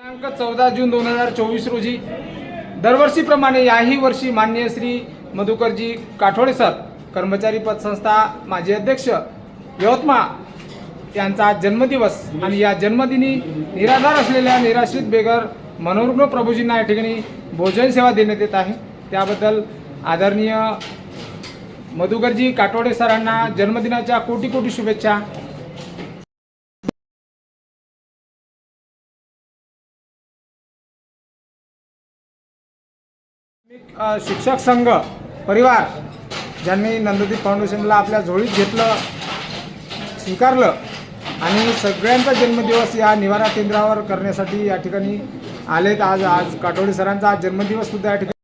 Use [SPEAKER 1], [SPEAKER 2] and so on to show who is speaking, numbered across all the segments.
[SPEAKER 1] दिनांक चौदा जून दोन हजार चोवीस रोजी दरवर्षीप्रमाणे याही वर्षी माननीय श्री मधुकरजी काठोडे सर कर्मचारी पतसंस्था माजी अध्यक्ष यवतमाळ यांचा जन्मदिवस आणि या जन्मदिनी निराधार असलेल्या निराश्रित बेगर मनोरुग्ण प्रभूजींना या ठिकाणी भोजन सेवा देण्यात येत आहे. त्याबद्दल आदरणीय मधुकरजी काठोडे सरांना जन्मदिनाच्या कोटी कोटी शुभेच्छा. शिक्षक संघ परिवार ज्यांनी नंददीप फाउंडेशनला आपल्या झोळीत घेतलं स्वीकारलं आणि सगळ्यांचा जन्मदिवस या निवारा केंद्रावर करण्यासाठी या ठिकाणी आलेत. आज आज काटोडे सरांचा आज जन्मदिवस सुद्धा या ठिकाणी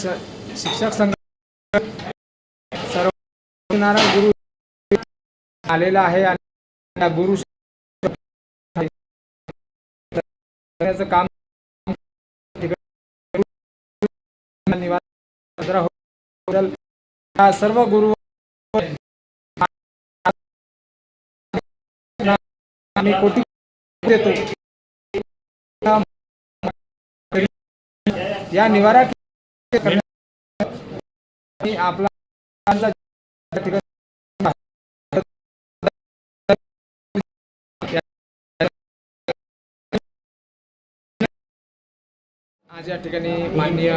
[SPEAKER 1] शिक्षक संघ सर्व गुरु आलेला आहे आणि गुरु काम निवारण जरा सर्व गुरु आम्ही कोटी देतो या निवारा आपला आज या ठिकाणी माननीय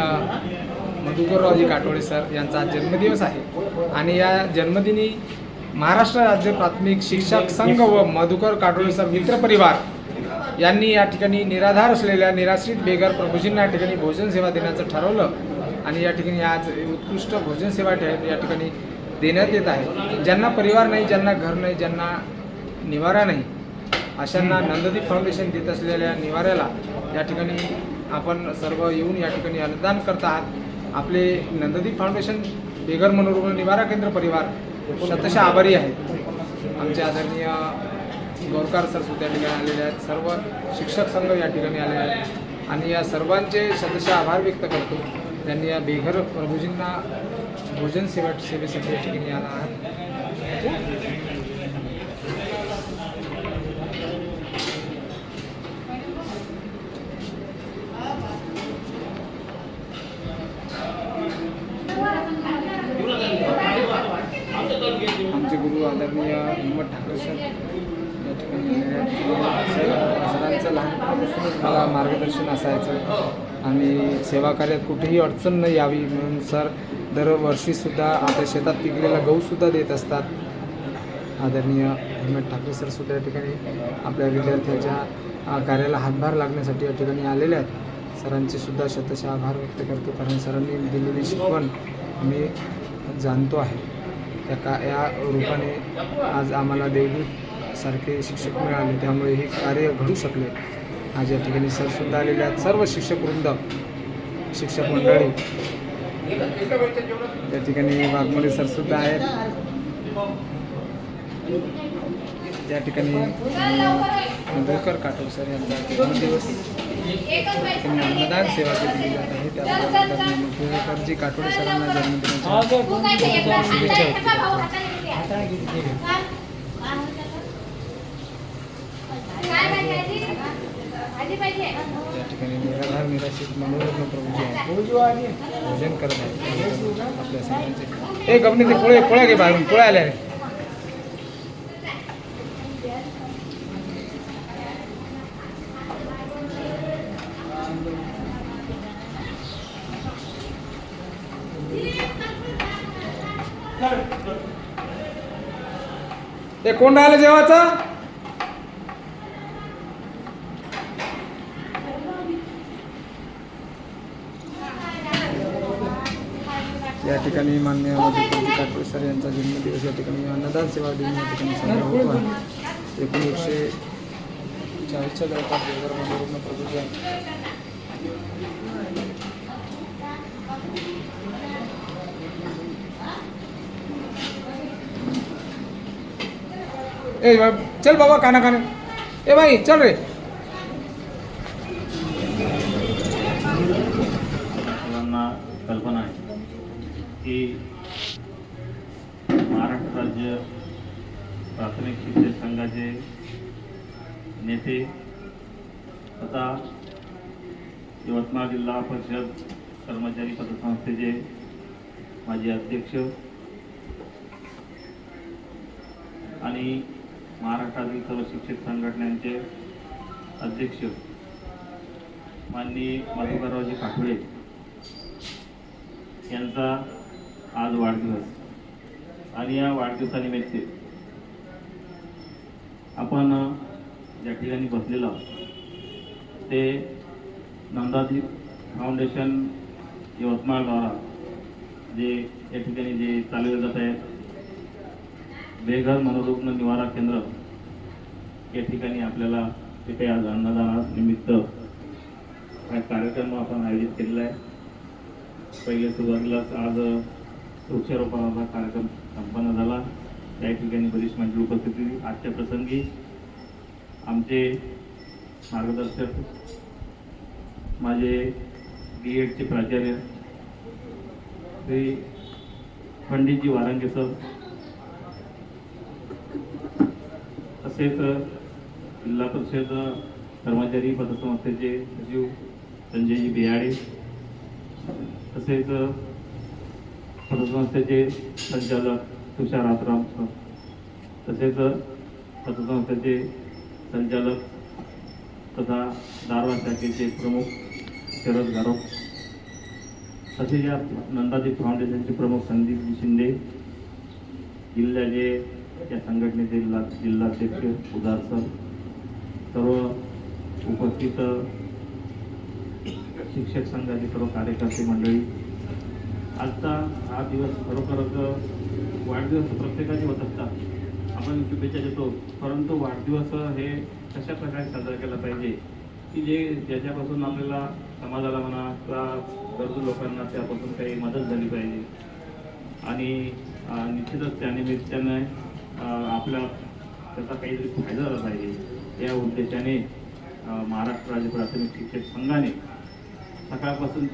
[SPEAKER 1] मधुकररावजी काटोळे सर यांचा आज जन्मदिवस आहे. आणि या जन्मदिनी महाराष्ट्र राज्य प्राथमिक शिक्षक संघ व मधुकर काटोळे सर मित्र परिवार यांनी या ठिकाणी निराधार असलेल्या निराश्रित बेगर प्रभूजींना या ठिकाणी भोजन सेवा देण्याचं ठरवलं. आणि या ठिकाणी आज उत्कृष्ट भोजन सेवा ठे- या ठिकाणी देण्यात येत आहे. ज्यांना परिवार नाही ज्यांना घर नाही ज्यांना निवारा नाही अशांना नंददीप फाउंडेशन देत असलेल्या निवाऱ्याला या ठिकाणी आपण सर्व येऊन या ठिकाणी अनुदान करत आहात. आपले नंददीप फाउंडेशन बेगर मनोरुग्ण निवारा केंद्र परिवार शतशः आभारी आहेत. आमचे आदरणीय गोरकार सर सुद्धा या ठिकाणी आलेले आहेत. सर्व शिक्षक संघ या ठिकाणी आलेले आहेत. आणि या सर्वांचे सदस्य आभार व्यक्त करतो. त्यांनी या बेघर प्रभूजींना भोजन सेवा सेवेसाठी या ठिकाणी आला आहात. आमचे गुरु आदरणीय हिम्मत ठाकरे सर या ठिकाणी सरांचं लहानपणापासूनच मला मार्गदर्शन असायचं. आणि सेवा कार्यात कुठेही अडचण नाही यावी म्हणून सर दरवर्षीसुद्धा आपल्या शेतात पिकलेला गहूसुद्धा देत असतात. आदरणीय हेमंत ठाकरे सरसुद्धा या ठिकाणी आपल्या विद्यार्थ्यांच्या कार्याला हातभार लागण्यासाठी या ठिकाणी आलेले आहेत. सरांचे सुद्धा शतशः आभार व्यक्त करतो कारण सरांनी दिलेली शिकवण मी जाणतो आहे. या का या रूपाने आज आम्हाला देवदूत सारखे शिक्षक मिळाले त्यामुळे हे कार्य घडू शकले. आज या ठिकाणी सरसुद्धा आलेले आहेत. सर्व शिक्षक वृंद शिक्षक मंडळी या ठिकाणी वाघमोडे सरसुद्धा आहेत. या ठिकाणी मधुकर काटोल सर यांचा जन्मदिवस अन्नदान सेवा केली जात आहे. त्याबद्दल मधुकरजी काटोळे सरांना जन्मदिनाच्या शुभेच्छा व्यक्त करतो. या ठिकाणी निराधार निराशित प्रभूजी आहेत भोजन करत आहेत आपल्या सर्वांचे ए गमनी ते पोळे पोळ्या घे बाहेरून. पोळ्या आल्या रे. ते कोण राहिलं जेवाचं? ठिकाणी मान्य मधुकरजी काटोळे सर यांचा जन्मदिवस या ठिकाणी अन्नदान सेवा दिन या ठिकाणी साजरा होतो. आहे एकूण एकशे चाळीसच्या जवळपास बेघर मनोरुग्ण प्रदूषण ए चल बाबा खाना खाने. ए भाई चल रे
[SPEAKER 2] सर्वांना कल्पना आहे की महाराष्ट्र राज्य प्राथमिक संघाचे नेते. तथा यवतमाळ जिल्हा परिषद कर्मचारी पतसंस्थेचे माजी अध्यक्ष आणि महाराष्ट्रातील सर्व शिक्षक संघटनांचे अध्यक्ष माननीय मधुकररावजी पाठोळे यांचा आज वाढदिवस. आणि या वाढदिवसानिमित्त आपण ज्या ठिकाणी बसलेलो आहोत ते नंदादीप फाउंडेशन यवतमाळद्वारा जे या ठिकाणी जे चालवले जात आहेत. बेघर मनोरुग्ण निवारा केंद्र या ठिकाणी आपल्याला तिथे आज अन्नदानानिमित्त हा कार्यक्रम आपण आयोजित केलेला आहे. पहिले सुरुवातीलाच आज वृक्षारोपणाचा कार्यक्रम संपन्न झाला. त्या ठिकाणी बरीच माझी उपस्थिती आजच्या प्रसंगी आमचे मार्गदर्शक माझे बी एडचे प्राचार्य श्री पंडितजी वारंगे सर तसेच जिल्हा परिषद कर्मचारी पतसंस्थेचे सचिव संजयजी बियाडे तसेच पतसंस्थेचे संचालक तुषार आत्राम सर तसेच पतसंस्थेचे संचालक तथा दारवा शाखेचे प्रमुख शरद गारोप तसेच या नंदादीप फाउंडेशनचे प्रमुख संदीपजी शिंदे जिल्ह्याचे या संघटनेचे जिल्हा जिल्हाध्यक्ष उदार सर सर्व उपस्थित शिक्षक संघाचे सर्व कार्यकर्ते मंडळी आजचा हा दिवस खरोखरच वाढदिवस प्रत्येकाचे होत असतात. आपण शुभेच्छा देतो परंतु वाढदिवस हे कशा प्रकारे साजरा केला पाहिजे? की जे ज्याच्यापासून आपल्याला समाजाला म्हणा किंवा गरजू लोकांना त्यापासून काही मदत झाली पाहिजे. आणि निश्चितच त्यानिमित्ताने आपला आपल्या त्याचा काहीतरी फायदा झाला पाहिजे. या उद्देशाने महाराष्ट्र राज्य प्राथमिक शिक्षक संघाने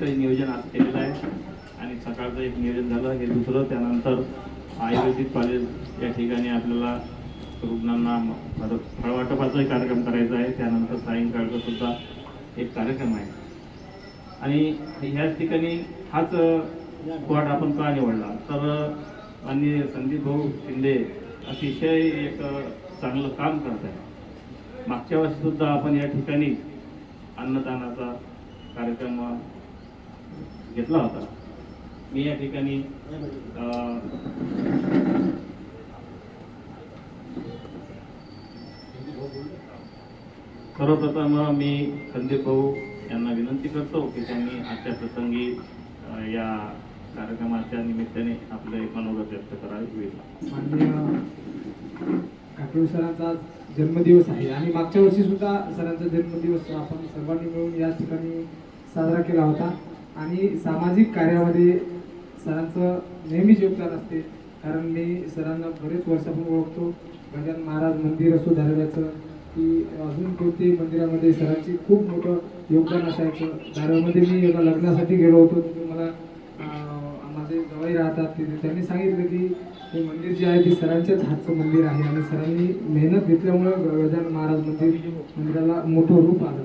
[SPEAKER 2] ते नियोजन आज केलेलं आहे. आणि सकाळचं एक नियोजन झालं हे दुसरं त्यानंतर आयुर्वेदिक कॉलेज या ठिकाणी आपल्याला रुग्णांना म- फळ फळवाटपाचाही कार्यक्रम करायचा आहे. त्यानंतर सायंकाळचा सुद्धा एक कार्यक्रम आहे. आणि ह्याच ठिकाणी हाच स्पॉट आपण का निवडला? तर आणि संदीप भाऊ शिंदे अतिशय एक चांगलं काम करत आहे मागच्या वर्षीसुद्धा आपण या ठिकाणी अन्नदानाचा कार्यक्रम घेतला होता. मी या ठिकाणी सर्वप्रथम मी संदीप भाऊ यांना विनंती करतो की त्यांनी आजच्या प्रसंगी या कार्यक्रमाच्या निमित्ताने आपलं एक मनोगत व्यक्त करावे. होईल
[SPEAKER 1] सरांचा जन्मदिवस आहे आणि मागच्या वर्षी सुद्धा सरांचा जन्मदिवस आपण सर्वांनी मिळून याच ठिकाणी साजरा केला होता. आणि सामाजिक कार्यामध्ये सरांचं नेहमीच योगदान असते. कारण मी सरांना बरेच वर्षापासून ओळखतो. गजानन महाराज मंदिर असो धारव्याचं की अजून कोणत्याही मंदिरामध्ये सरांची खूप मोठं योगदान असायचं. धारव्यामध्ये मी एका लग्नासाठी गेलो होतो. तिथे मला माझे जवळ राहतात तिथे त्यांनी सांगितलं की हे मंदिर जे आहे ते सरांच्याच हातचं मंदिर आहे. आणि सरांनी मेहनत घेतल्यामुळं गजानन महाराज मंदिर मंदिराला मोठं रूप आलं.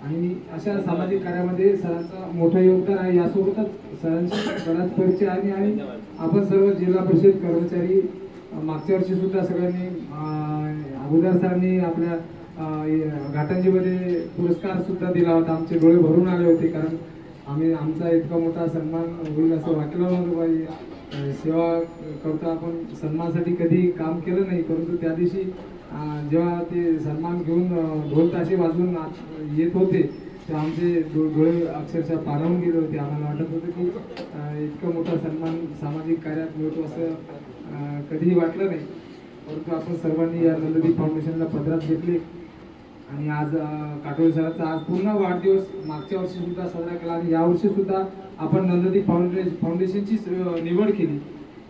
[SPEAKER 1] आणि अशा सामाजिक कार्यामध्ये सरांचं मोठं योगदान आहे. यासोबतच सरांची बराच परिचय आहे आणि आपण सर्व जिल्हा परिषद कर्मचारी मागच्या वर्षी सुद्धा सगळ्यांनी अगोदर सरांनी आपल्या अं, घाटंजीमध्ये पुरस्कार सुद्धा दिला होता. आमचे डोळे भरून आले होते कारण आम्ही आमचा इतका मोठा सन्मान होईल असं वाटलं नव्हतं पाहिजे सेवा करता आपण सन्मानासाठी कधी काम केलं नाही परंतु त्या दिवशी जेव्हा ते सन्मान घेऊन ढोल ताशे वाजून आत येत होते ते आमचे डोळे अक्षरशः पारावून गेले होते. आम्हाला वाटत होतं की इतकं मोठा सन्मान सामाजिक कार्यात मिळतो असं कधीही वाटलं नाही. परंतु आपण सर्वांनी या नलदी फाउंडेशनला पदरात घेतले. आणि आज काटोळी सरांचा आज पूर्ण वाढदिवस मागच्या वर्षी सुद्धा साजरा केला. आणि यावर्षी सुद्धा आपण नंददीप फाउंडेशन फाउंडेशनचीच निवड केली.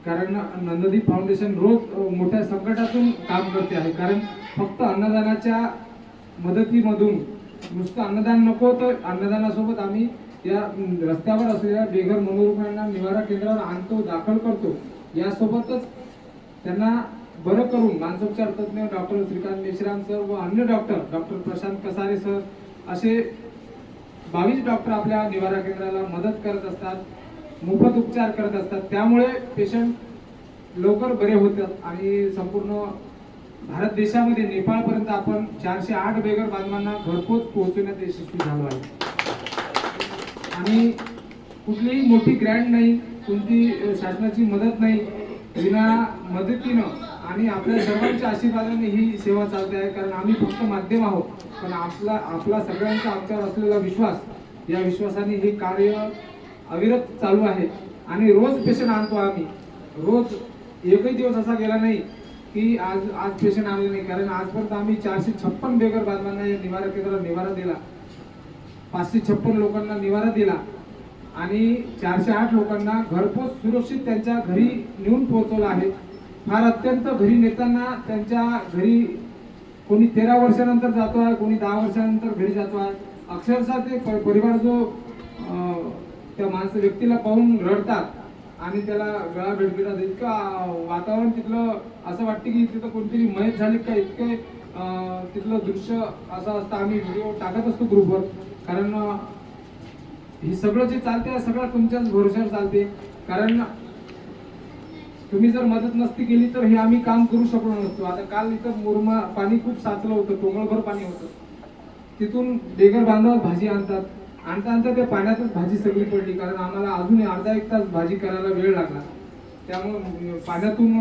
[SPEAKER 1] कारण नंददीप फाउंडेशन रोज मोठ्या संकटातून काम करते आहे. कारण फक्त अन्नदानाच्या मदतीमधून नुसतं अन्नदान नको तर अन्नदानासोबत आम्ही या रस्त्यावर असलेल्या बेघर मनोरुग्णांना निवारा केंद्रावर आणतो दाखल करतो. यासोबतच त्यांना बरं करून मानसोपचार तज्ज्ञ डॉक्टर श्रीकांत मेश्राम सर व अन्य doctor doctor Prashant Kasare sir असे बावीस डॉक्टर आपल्या निवारा केंद्राला मदत करत असतात. मोफत उपचार करत असतात. त्यामुळे पेशंट लवकर बरे होतात आणि संपूर्ण भारत देशामध्ये नेपाळपर्यंत आपण चारशे आठ बेगर बांधवांना घरपोच पोहोचवण्यात यशस्वी झालो आहे. आणि कुठलीही मोठी ग्रँड नाही कोणती शासनाची मदत नाही विना मदतीनं आणि आपल्या सर्वांच्या आशीर्वादाने ही सेवा चालते आहे. कारण आम्ही फक्त माध्यम आहोत. पण आपला आपला सगळ्यांचा आमच्यावर असलेला विश्वास या विश्वासाने हे कार्य अविरत चालू आहे आणि रोज पेशंट आणतो आम्ही. रोज एकही दिवस असा गेला नाही की आज आज पेशंट आले नाही. कारण आजपर्यंत आम्ही चारशे छप्पन बेगर बांधवांना या निवारा केंद्राला निवारा दिला. पाचशे छप्पन लोकांना निवारा दिला. आणि चारशे आठ लोकांना घरपोच सुरक्षित त्यांच्या घरी नेऊन पोहोचवलं आहे. फार अत्यंत घरी नेताना त्यांच्या घरी कोणी तेरा वर्षानंतर जातो आहे कोणी दहा वर्षानंतर घरी जातो आहे. अक्षरशः ते प- परिवार जो त्या माणसं व्यक्तीला पाहून रडतात आणि त्याला गळा भेटतात इतकं वातावरण तिथलं असं वाटतं की तिथं कोणतरी मयत झाली का इतके तिथलं दृश्य असं असतं. आम्ही व्हिडिओ टाकत असतो ग्रुपवर कारण हे सगळं जे चालते सगळं तुमच्याच भरोश्यावर चालते कारण तुम्ही जर मदत नसती केली तर हे आम्ही काम करू शकलो नसतो. आता काल इथं मुरमा पाणी खूप साचलं होतं टोंगळभर पाणी होतं. तिथून डेगर बांधव भाजी आणतात. आणता आणता त्या पाण्यातच भाजी सगळी पडली. कारण आम्हाला अजून अर्धा एक तास भाजी करायला वेळ लागला. त्यामुळं पाण्यातून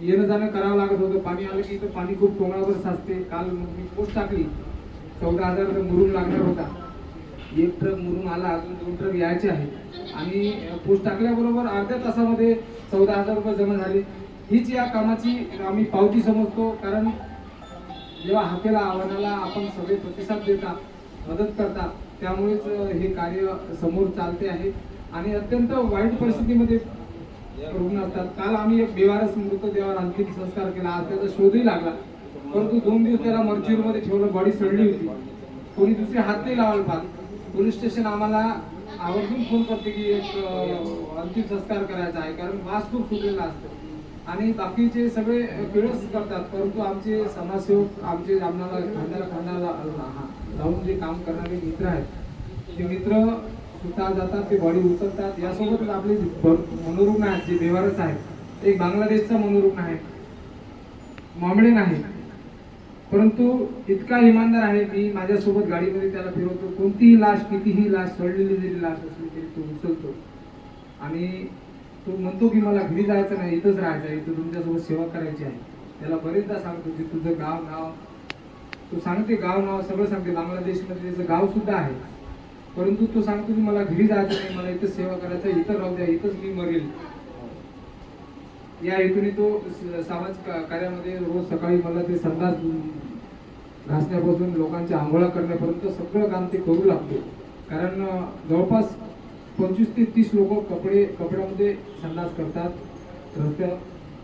[SPEAKER 1] येणं जाणं करावं लागत होतं. पाणी आलं की इथं पाणी खूप टोंगळावर साचते. काल मग मी पोस्ट टाकली. चौदा हजार मुरून लागणार होता. एक ट्रक मुरून आला अजून दोन ट्रक यायचे आहेत. आणि पोस्ट टाकल्याबरोबर अर्ध्या तासामध्ये चौदा हजार रुपये जमा झाले. हीच या कामाची आम्ही पावती समजतो. कारण जेव्हा हाकेला आव्हानाला आपण सगळे प्रतिसाद देता मदत करता त्यामुळेच हे कार्य समोर चालते आहे. आणि अत्यंत वाईट परिस्थितीमध्ये रुग्ण असतात. काल आम्ही एक बेवारस मृतदेहावर अंतिम संस्कार केला. आज त्याचा शोधही लागला. परंतु दोन दिवस त्याला मर्च्युरीमध्ये ठेवलं. बॉडी सडली होती. कोणी दुसरे हात नाही लावायला पाहत पोलीस स्टेशन आम्हाला आवर्जून फोन करते की एक अंतिम संस्कार करायचा आहे. कारण वास खूप फुटलेला असतो. आणि बाकीचे सगळे पिळस करतात. परंतु आमचे समाजसेवक आमचे आम्हाला खांद्याला खांद्याला हा. जाऊन जे काम करणारे मित्र आहेत ते मित्र स्वतः जातात ते बॉडी उचलतात. यासोबतच आपले मनोरुग्ण आहेत जे बेवारस आहेत एक बांगलादेशचा मनोरुग्ण आहे मामडे नाही परंतु इतका इमानदार आहे मी माझ्यासोबत गाडीमध्ये त्याला फिरवतो. कोणतीही लाश कितीही लाश सडलेली जरी लाश असली तरी तो उचलतो. आणि तो म्हणतो की मला घरी जायचं नाही इथंच राहायचं आहे इथं तुमच्यासोबत सेवा करायची आहे. त्याला बरेचदा सांगतो की तुझं गाव नाव तो सांगते गाव नाव सगळं सांगते. बांगलादेशमध्ये त्याचं गाव सुद्धा आहे. परंतु तो सांगतो की मला घरी जायचं नाही मला इथं सेवा करायचं इथं राहू द्या इथंच मी मरेल. या हेतूने तो सामाजिक समाज कार्यामध्ये रोज सकाळी मला ते संडास घासण्यापासून लोकांच्या आंघोळा करण्यापर्यंत सगळं काम ते करू लागतो कारण जवळपास पंचवीस ते तीस लोक कपडे कपड्यामध्ये संडास करतात रस्त्या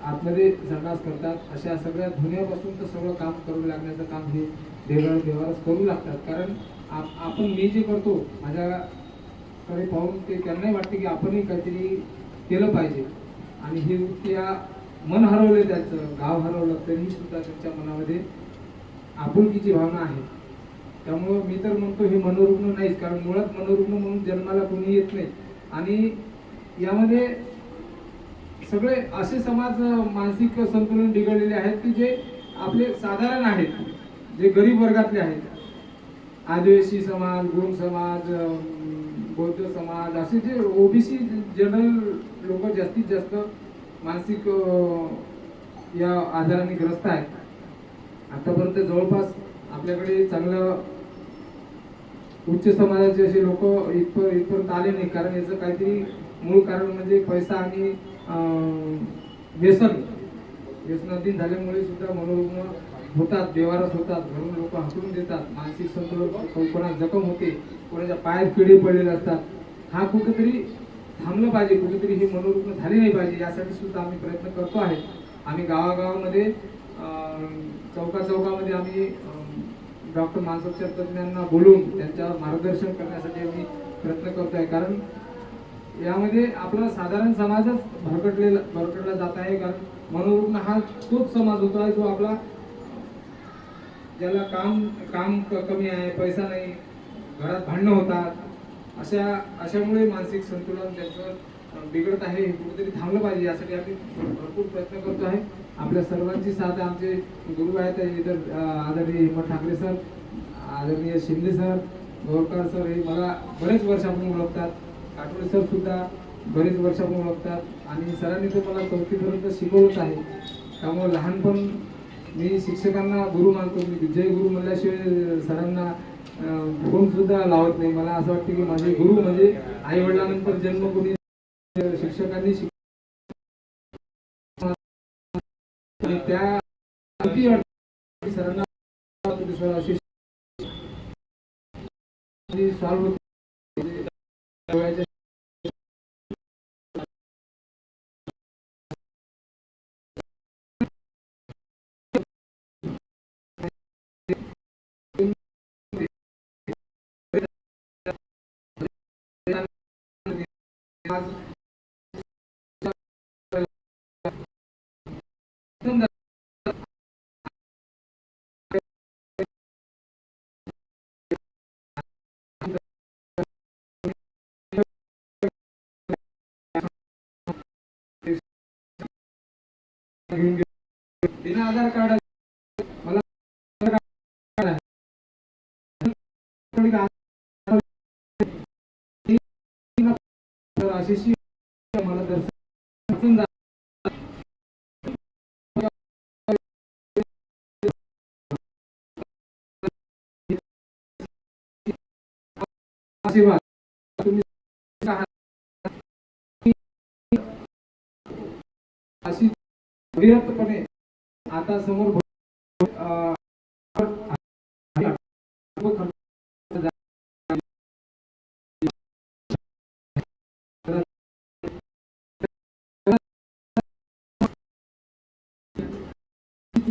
[SPEAKER 1] आतमध्ये संडास करतात. अशा सगळ्या धुण्यापासून तर सगळं काम करू लागण्याचं काम हे देवाळ देवारच करू लागतात. कारण आप- आपण मी जे करतो माझ्याकडे पाहून ते त्यांनाही वाटते की आपणही काहीतरी केलं पाहिजे. आणि हे त्या मन हरवलं त्याचं गाव हरवलं तरी सुद्धा त्यांच्या मनामध्ये आपुलकीची भावना आहे. त्यामुळं मी तर म्हणतो हे मनोरुग्ण नाहीच कारण मुळात मनोरुग्ण म्हणून जन्माला कोणी येत नाही. आणि यामध्ये सगळे असे समाज मानसिक संतुलन बिघडलेले आहेत की जे आपले साधारण आहेत जे गरीब वर्गातले आहेत. आदिवासी समाज गुण समाज बौद्ध समाज असे जे ओबीसी जनरल लोक जास्तीत जास्त मानसिक या आजाराने ग्रस्त आहेत. आतापर्यंत जवळपास आपल्याकडे चांगलं उच्च समाजाचे असे लोक इथपर्यंत इथपर्यंत आले नाही. कारण याचं काहीतरी मूळ कारण म्हणजे पैसा आणि व्यसन. व्यसनाधीन झाल्यामुळे सुद्धा मनोरुग्ण होतात बेवारस होतात घरून लोक हकलून देतात. मानसिक संतुलन को- जखम होते कोणाच्या पायात किडे पडलेले असतात. हा कुठेतरी थांबलं पाहिजे कुठेतरी हे मनोरुग्ण झाले नाही पाहिजे यासाठी सुद्धा आम्ही प्रयत्न करतो आहे. आम्ही गावागावामध्ये चौका चौकामध्ये आम्ही डॉक्टर मानसोपचार तज्ज्ञांना बोलून त्यांच्यावर मार्गदर्शन करण्यासाठी आम्ही प्रयत्न करतो आहे कारण यामध्ये आपला साधारण समाजच भरकटलेला भरकटला जात आहे. कारण मनोरुग्ण हा तोच समाज होतो आहे जो आपला ज्याला काम काम कमी आहे पैसा नाही घरात भांडणं होतात. अशा अशामुळे मानसिक संतुलन त्यांचं बिघडत आहे. हे कुठेतरी थांबलं पाहिजे यासाठी आम्ही भरपूर प्रयत्न करतो आहे. आपल्या सर्वांची साथ आमचे गुरु आहेत. इतर आदरणीय हिम्मत ठाकरे सर आदरणीय शिंदे सर गोरकर सर हे मला बरेच वर्षापासून ओळखतात. काटोळे सर सुद्धा बरेच वर्षापासून ओळखतात. आणि सरांनी तर मला चौथीपर्यंत शिकवलंच आहे. त्यामुळे लहानपण मी शिक्षकांना गुरु मानतो. मी जय गुरु म्हणल्याशिवाय सरांना फोनसुद्धा सुद्धा लावत नाही. मला असं वाटतं की माझे गुरु म्हणजे आई वडिलांनंतर जन्म कोणी शिक्षकांनी शिक त्या सरांना सॉल्व्ह डोळ्याच्या आज घेऊन बिना आधार कार्ड मला मला दर्शन आशीर्वाद. तुम्ही अशी अविरतपणे आता समोर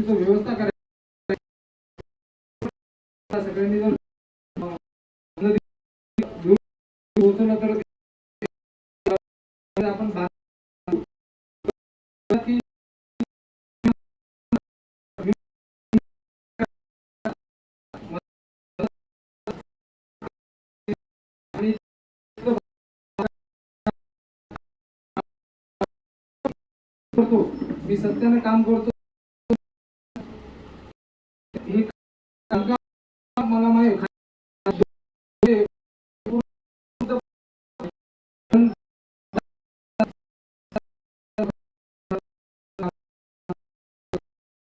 [SPEAKER 1] व्यवस्था करायची. सगळ्यांनी जर पोहोचवलं तर सत्याने काम करतो. हे काम का मला माहिती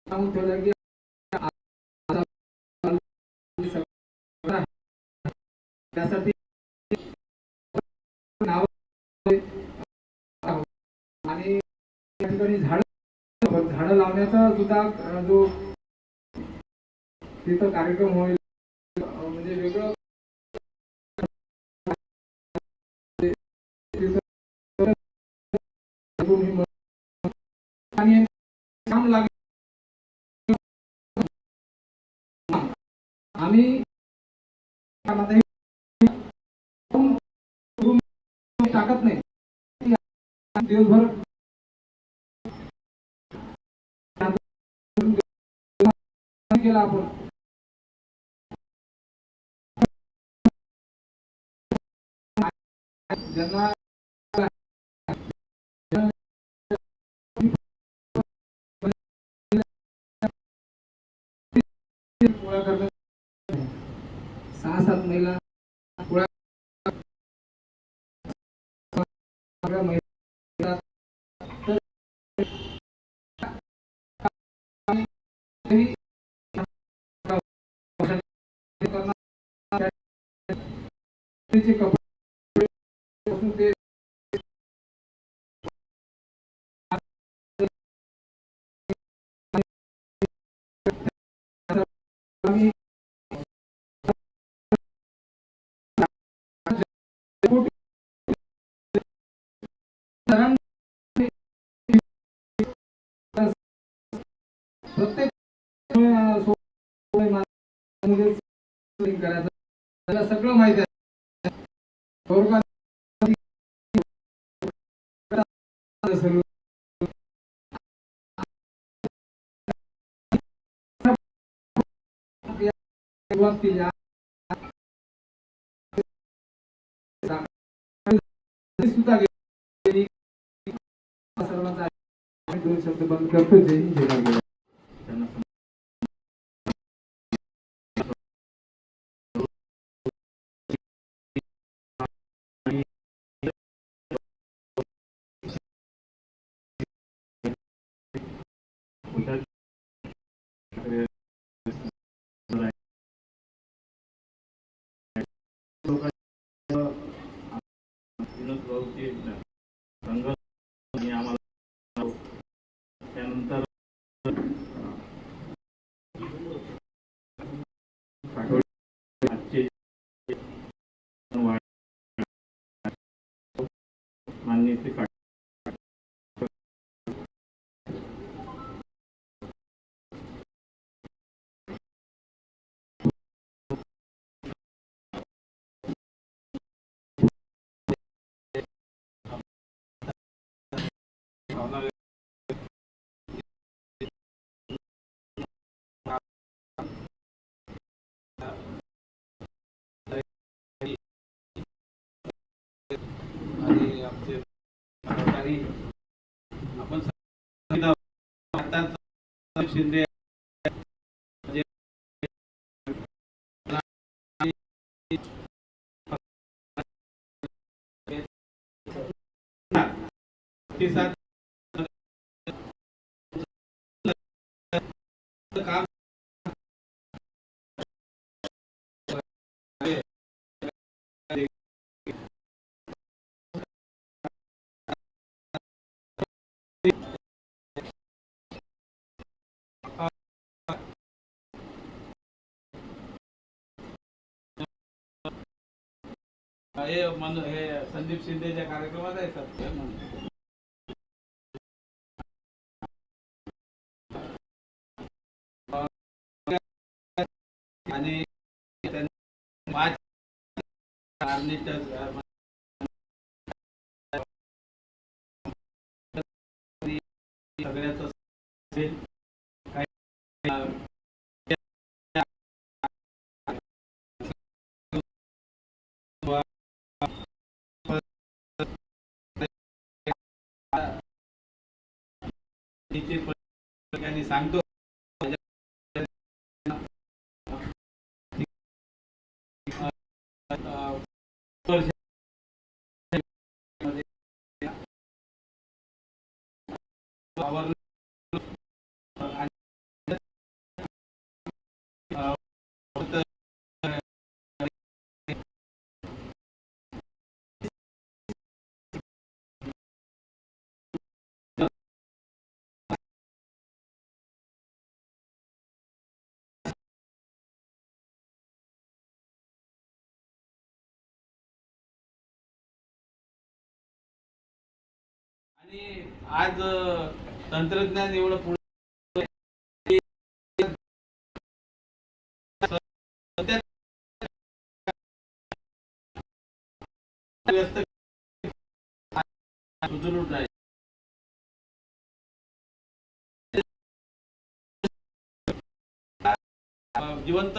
[SPEAKER 1] सांगून ठेवलं की त्यासाठी लावण्याचा सुद्धा जो तिथं कार्यक्रम होईल म्हणजे वेगळं आणि काम लागेल. आम्ही टाकत नाही. दिवसभर केला आपण कपडे प्रत्येक करायचं त्याला सगळं माहिती आहे थोडक्यात सर्व सुरुवात केली सुद्धा गेली सर्वांचा आम्ही दोन शब्द बंद करतो जय
[SPEAKER 3] शिंदे जे- काम हे मन हे संदीप शिंदेच्या कार्यक्रमात आहे सर. आणि पाच सगळ्याच काही अं, सांगतो आवरलं. आज तंत्रज्ञान एवढं पुढे व्यस्त सुदृढ जिवंत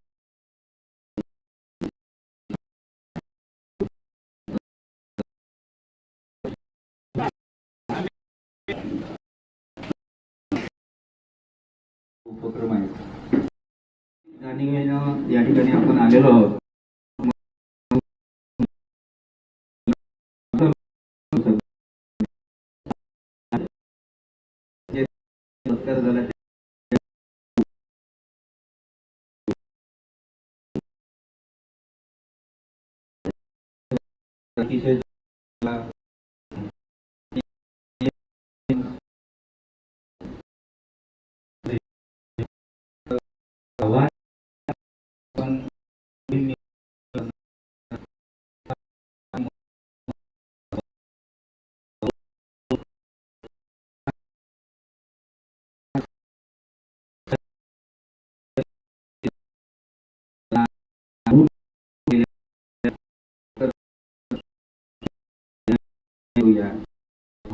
[SPEAKER 4] उपक्रम आहेत. आणि या ठिकाणी आपण आलेलो आहोत. जे सत्कार झाला. अतिशय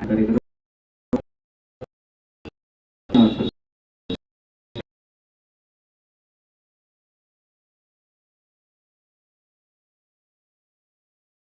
[SPEAKER 4] कार्यक्रम